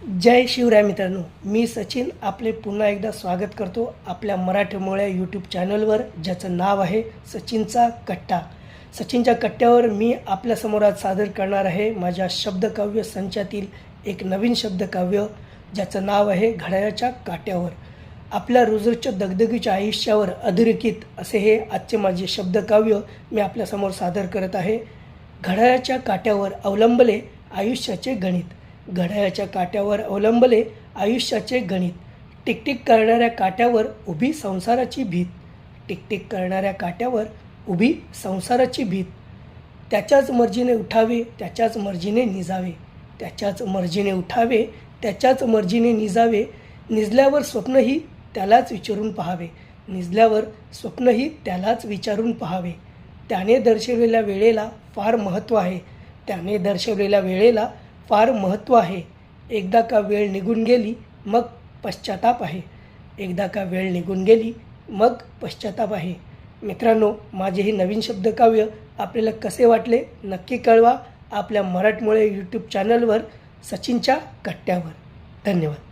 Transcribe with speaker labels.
Speaker 1: जय शिवराय मित्रांनो मी सचिन आपले पुन्हा एकदा स्वागत करतो आपल्या मराठमोळ्या यूट्यूब चॅनलवर ज्याचं नाव आहे सचिनचा कट्टा. सचिनच्या कट्ट्यावर मी आपल्यासमोर आज सादर करणार आहे माझ्या शब्दकाव्य संचातील एक नवीन शब्दकाव्य ज्याचं नाव आहे घड्याळाच्या काट्यावर. आपल्या रोजच्या दगदगीच्या आयुष्यावर अधोरेखित असे हे आजचे माझे शब्दकाव्य मी आपल्यासमोर सादर करत आहे. घड्याळाच्या काट्यावर अवलंबले आयुष्याचे गणित. घड्याळ्याच्या काट्यावर अवलंबले आयुष्याचे गणित. टिकटिक करणाऱ्या काट्यावर उभी संसाराची भीत. टिकटिक करणाऱ्या काट्यावर उभी संसाराची भीत. त्याच्याच मर्जीने उठावे त्याच्याच मर्जीने निजावे. त्याच्याच मर्जीने उठावे त्याच्याच मर्जीने निजावे. निजल्यावर स्वप्नही त्यालाच विचारून पहावे. निजल्यावर स्वप्नही त्यालाच विचारून पहावे. त्याने दर्शवलेल्या वेळेला फार महत्त्व आहे. त्याने दर्शवलेल्या वेळेला फार महत्त्व आहे. एकदा का वेळ निघून गेली मग पश्चाताप आहे. एकदा का वेळ निघून गेली मग पश्चाताप आहे. मित्रांनो माझे हे नवीन शब्दकाव्य आपल्याला कसे वाटले नक्की कळवा. आपल्या मराठमोळे यूट्यूब चॅनलवर सचिनच्या कट्ट्यावर. धन्यवाद.